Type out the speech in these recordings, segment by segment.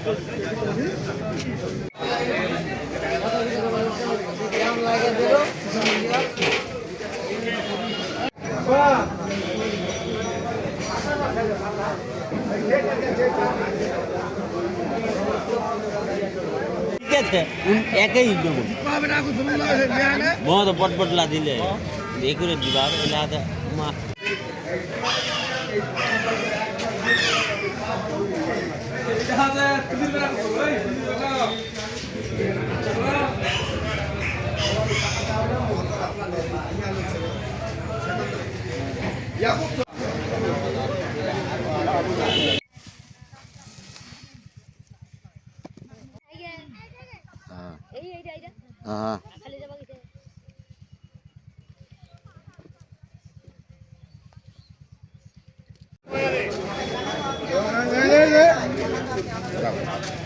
ঠিক আছে একাই দেবো বহুত পটপটলা দিলে এ করে দিবা এলা তো মা এই এইটা এইটা হ্যাঁ খালি যাবা গেছে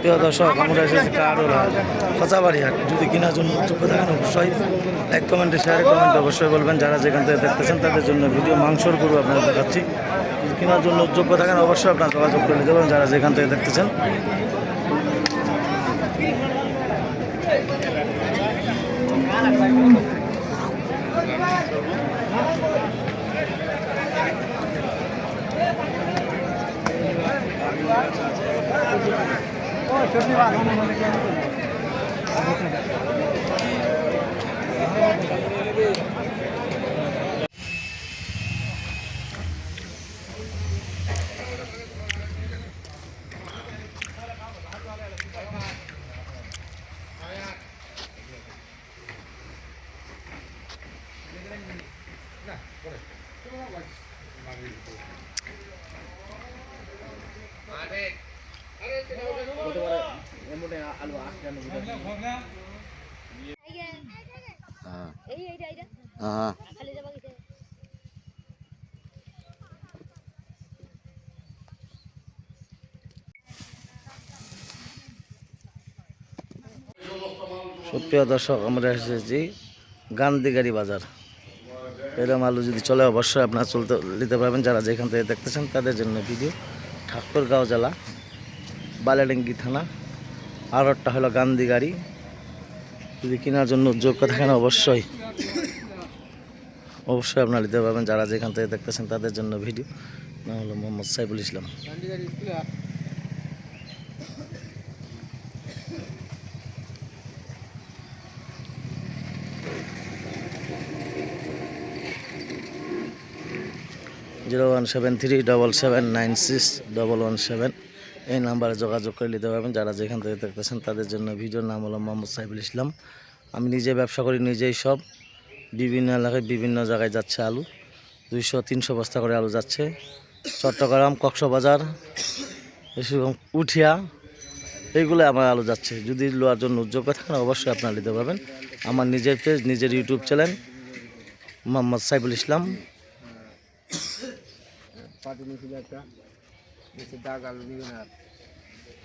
প্রিয় দর্শক, আমরা এসেছি কারোলা খোঁচাবাড়ি হাট যদি কেনার জন্য যোগ্য থাকেন, অবশ্যই লাইক কমেন্টে শেয়ার কমেন্ট অবশ্যই বলবেন। যারা যেখান থেকে দেখতেছেন, তাদের জন্য ভিডিও মাংসর গরু আপনারা দেখাচ্ছি। কেনার জন্য যোগ্য থাকেন, অবশ্যই আপনারা যোগাযোগ করে নিতে যারা যেখান থেকে দেখতেছেন। এই এইটা এইটা সুপ্রিয় দর্শক, আমরা এসেছি গান্ধীগাড়ি বাজার। এরকম আলু যদি চলে, অবশ্যই আপনারা চলতে, নিতে পারবেন। যারা যেখান থেকে দেখতেছেন, তাদের জন্য ভিডিও। ঠাকুরগাঁও জেলা, বালাডেঙ্গি থানা। আর একটা হলো গান্ধীগাড়ি যদি কেনার জন্য যোগ্য থাকেন অবশ্যই। অবশ্যই আপনারা নিতে পারবেন। যারা যেখান থেকে দেখতেছেন তাদের জন্য ভিডিও। নাম হলো Mohammad Saiful Islam. Zero one seven three double seven nine six double one seven. এই নাম্বারে যোগাযোগ করে নিতে পারবেন। যারা যেখান থেকে দেখতেছেন, তাদের জন্য ভিডিওর নাম হলো মোহাম্মদ সাইফুল ইসলাম। আমি নিজে ব্যবসা করি, নিজেই সব। বিভিন্ন এলাকায় বিভিন্ন জায়গায় যাচ্ছে আলু। দুইশো, তিনশো বস্তা করে আলু যাচ্ছে। চট্টগ্রাম, কক্সবাজার এসব উঠিয়া, এইগুলো আমার আলু যাচ্ছে। যদি লোয়ার জন্য যোগ্য থাকেন অবশ্যই আপনারা নিতে পারবেন। আমার নিজের পেজ, নিজের ইউটিউব চ্যানেল, মোহাম্মদ সাইফুল ইসলাম। বেশি দাগ আলু নিবে না।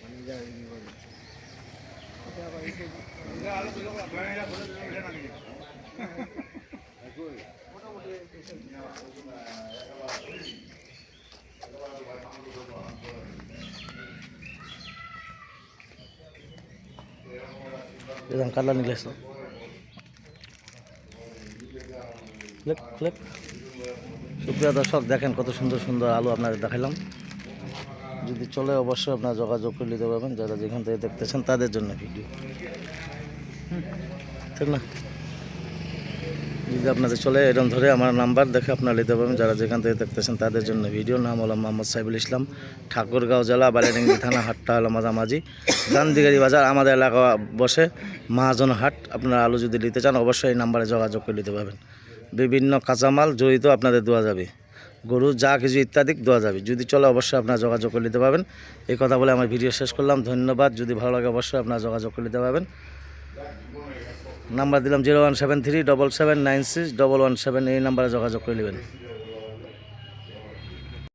মানে যা কালার নিলে আসতো ক্লিক ক্লিক সুপ্রিয় দর্শক, দেখেন কত সুন্দর সুন্দর আলু আপনাদের দেখালাম। যদি চলে, অবশ্যই আপনারা যোগাযোগ করে নিতে পারবেন। যারা যেখান থেকে দেখতেছেন, তাদের জন্য ভিডিও ঠিক না? যদি আপনাদের চলে, এরকম ধরে আমার নাম্বার দেখে আপনারা নিতে পারবেন। যারা যেখান থেকে দেখতেছেন, তাদের জন্য ভিডিও নাম হলো মোহাম্মদ সাইবুল ইসলাম, ঠাকুরগাঁও জেলা, বালিয়াডাঙ্গি থানা, হাটটা হলো মাঝামাঝি। গান্ধীগাড়ি বাজার, আমাদের এলাকা বসে, মহাজন হাট। আপনারা আলু যদি নিতে চান, অবশ্যই এই নাম্বারে যোগাযোগ করে নিতে পারবেন। বিভিন্ন কাঁচামাল জড়িত আপনাদের দেওয়া যাবে। গরু, যা কিছু ইত্যাদি দেওয়া যাবে। যদি চলে অবশ্যই আপনার যোগাযোগ করে নিতে পারবেন। এই কথা বলে আমার ভিডিও শেষ করলাম। ধন্যবাদ। যদি ভালো লাগে অবশ্যই আপনার যোগাযোগ করে নিতে পারবেন। নাম্বার দিলাম zero one seven three double seven nine six double one seven. এই নাম্বারে যোগাযোগ করে নেবেন।